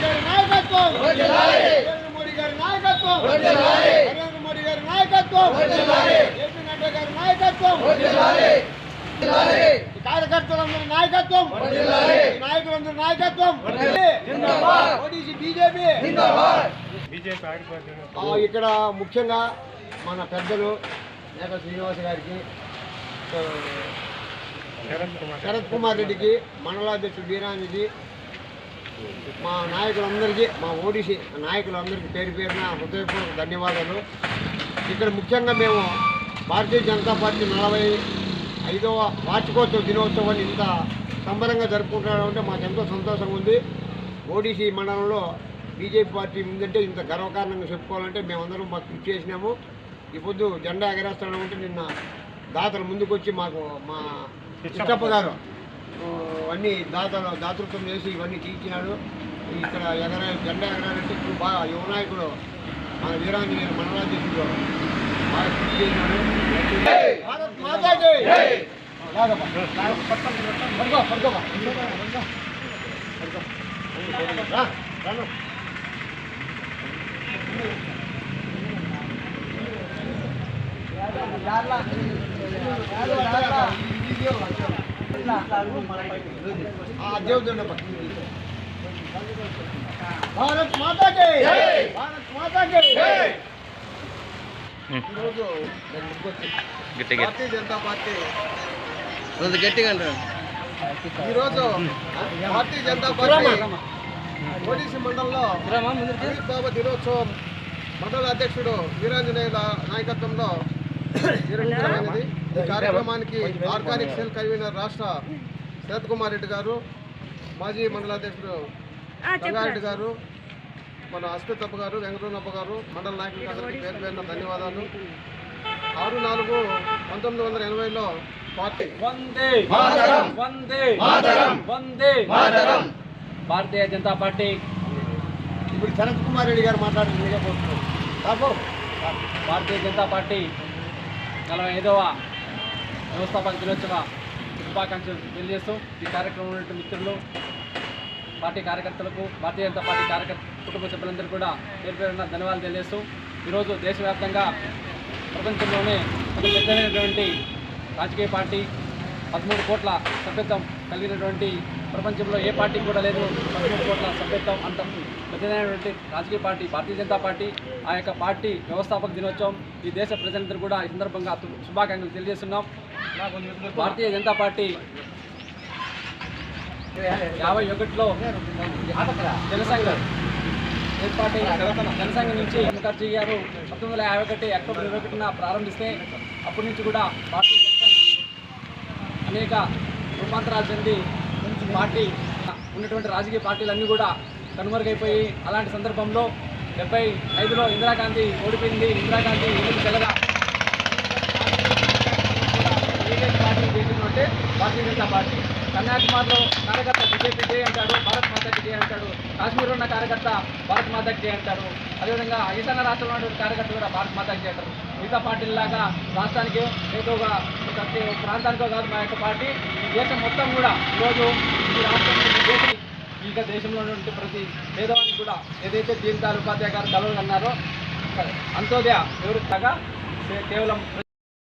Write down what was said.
గారి నాయకత్వం. నరేంద్ర మోడీ గారి నాయకత్వం. నరేంద్ర మోడీ గారి నాయకత్వం. నడ్డా గారి నాయకత్వం. కార్యకర్తలందరి నాయకత్వం. నాయకులందరి నాయకత్వం. ఓడిసి బీజేపీ. ఇక్కడ ముఖ్యంగా మన పెద్దలు మేక శ్రీనివాస గారికి శరత్ కుమార్ రెడ్డికి మండలాధ్యక్షుడు బీరానిధి మా నాయకులందరికీ మా ఓడిసి నాయకులందరికీ పేరు పేరున హృదయపూర్వక ధన్యవాదాలు. ఇక్కడ ముఖ్యంగా మేము భారతీయ జనతా పార్టీ నలభై ఐదవ వార్షికోత్సవ దినోత్సవాన్ని ఇంత సంబరంగా జరుపుకుంటామంటే మాకు ఎంతో సంతోషంగా ఉంది. ఓడిసి మండలంలో బీజేపీ పార్టీ ఉందంటే ఇంత గర్వకారణంగా చెప్పుకోవాలంటే మేమందరం మాకు కృషి చేసినాము. ఈ పొద్దు జెండా ఎగరేస్తాను అంటే నిన్న దాతలు ముందుకొచ్చి మాకు మా కృష్ణప్ప గారు అన్ని దాతలు దాతృత్వం చేసి ఇవన్నీ తీర్చినాడు. ఇక్కడ ఎగర జెండా ఎగరాలంటే ఇప్పుడు బాగా యువ నాయకుడు మన వీరాంజనేయులు మండలాధ్యక్షుడు బాగా కృషి చేసినాడు. భారత్. రా, రాను. ఆ దేవుడు భారత్ మాతాకి భారత్ మాతాకి ఈరోజు నేను ముందుకొచ్చి భారతీయ జనతా పార్టీ గట్టిగా ఈరోజు భారతీయ జనతా పార్టీ ఓడిసి మండలంలో ఆవిర్భావ దినోత్సవం మండల అధ్యక్షుడు వీరాంజనేయుల నాయకత్వంలో నిర్వహించడమైనది ఈ కార్యక్రమానికి ఆర్గానిక్ సెల్ కన్వీనర్ రాష్ట్ర శరత్ కుమార్ రెడ్డి గారు మాజీ మండలాధ్యక్షుడు రంగారెడ్డి గారు మన అస్మితప్ప గారు వెంకటరమణప్ప గారు మండల నాయకులకు అందరికీ పేరు పేరున ధన్యవాదాలు. ఆరు నాలుగు పంతొమ్మిది వందల ఎనభైలో పార్టీ. వందే మాతరం! వందే మాతరం! వందే మాతరం! భారతీయ జనతా పార్టీ. ఇప్పుడు శరత్ కుమార్ రెడ్డి గారు మాట్లాడుతుంది బాబు భారతీయ జనతా పార్టీ. నలభై ఐదవ వ్యవస్థాపక దినోత్సవ శుభాకాంక్షలు తెలియజేస్తూ ఈ కార్యక్రమంలో ఉన్న మిత్రులు పార్టీ కార్యకర్తలకు భారతీయ జనతా పార్టీ కార్యకర్త కుటుంబ సభ్యులందరూ కూడా పేరు పేరున్న ధన్యవాదాలు తెలియజేస్తూ ఈరోజు దేశవ్యాప్తంగా ప్రపంచంలోనే అతి రాజకీయ పార్టీ పదమూడు కోట్ల సభ్యత్వం కలిగినటువంటి ప్రపంచంలో ఏ పార్టీ కూడా లేదు. పదమూడు కోట్ల సభ్యత్వం అంత పెద్దదైనటువంటి రాజకీయ పార్టీ భారతీయ జనతా పార్టీ ఆ యొక్క పార్టీ వ్యవస్థాపక దినోత్సవం ఈ దేశ ప్రజలందరూ కూడా ఈ సందర్భంగా శుభాకాంక్షలు తెలియజేస్తున్నాం. భారతీయ జనతా పార్టీ యాభై ఒకటిలో జనసంఘం ఏర్పాటు జనసంఘం నుంచి ముఖర్జీ గారు పంతొమ్మిది వందల యాభై ఒకటి అక్టోబర్ ఇరవై ఒకటిన ప్రారంభిస్తే అప్పటి నుంచి కూడా భారతీయ జనసంఘ్ అనేక రూపాంతరాలు చెంది పార్టీ ఉన్నటువంటి రాజకీయ పార్టీలన్నీ కూడా కనుమరుగైపోయి అలాంటి సందర్భంలో డెబ్బై ఐదులో ఇందిరాగాంధీ ఓడిపోయింది. ఇందిరాగాంధీ ఎన్నిక తెలగా పార్టీ చేసినట్టే భారతీయ జనతా పార్టీ. కన్యాకుమారిలో కార్యకర్త బీజేపీ జే అంటాడు భారత్ మాతకి జే అంటాడు. కాశ్మీర్లో ఉన్న కార్యకర్త భారత్ మాతకి జే అంటాడు. అదేవిధంగా ఈశాన్య రాష్ట్రంలో ఉన్నటువంటి కార్యకర్తలు కూడా భారత్ మాతకి జే అంటారు. మిగతా పార్టీలలాగా రాష్ట్రానికి ఏదో ఒక ఒక ప్రాంతానికో కాదు మా యొక్క పార్టీ. దేశం మొత్తం కూడా ఈరోజు ఈ రాష్ట్రంలో ఈ ఇంకా దేశంలో ఉన్నటువంటి ప్రతి పేదవానికి కూడా ఏదైతే దీన్ దయాళ్ ఉపాధ్యాయ గారు కలవలు అన్నారో అంత్యోదయ ఎవరు కాగా కేవలం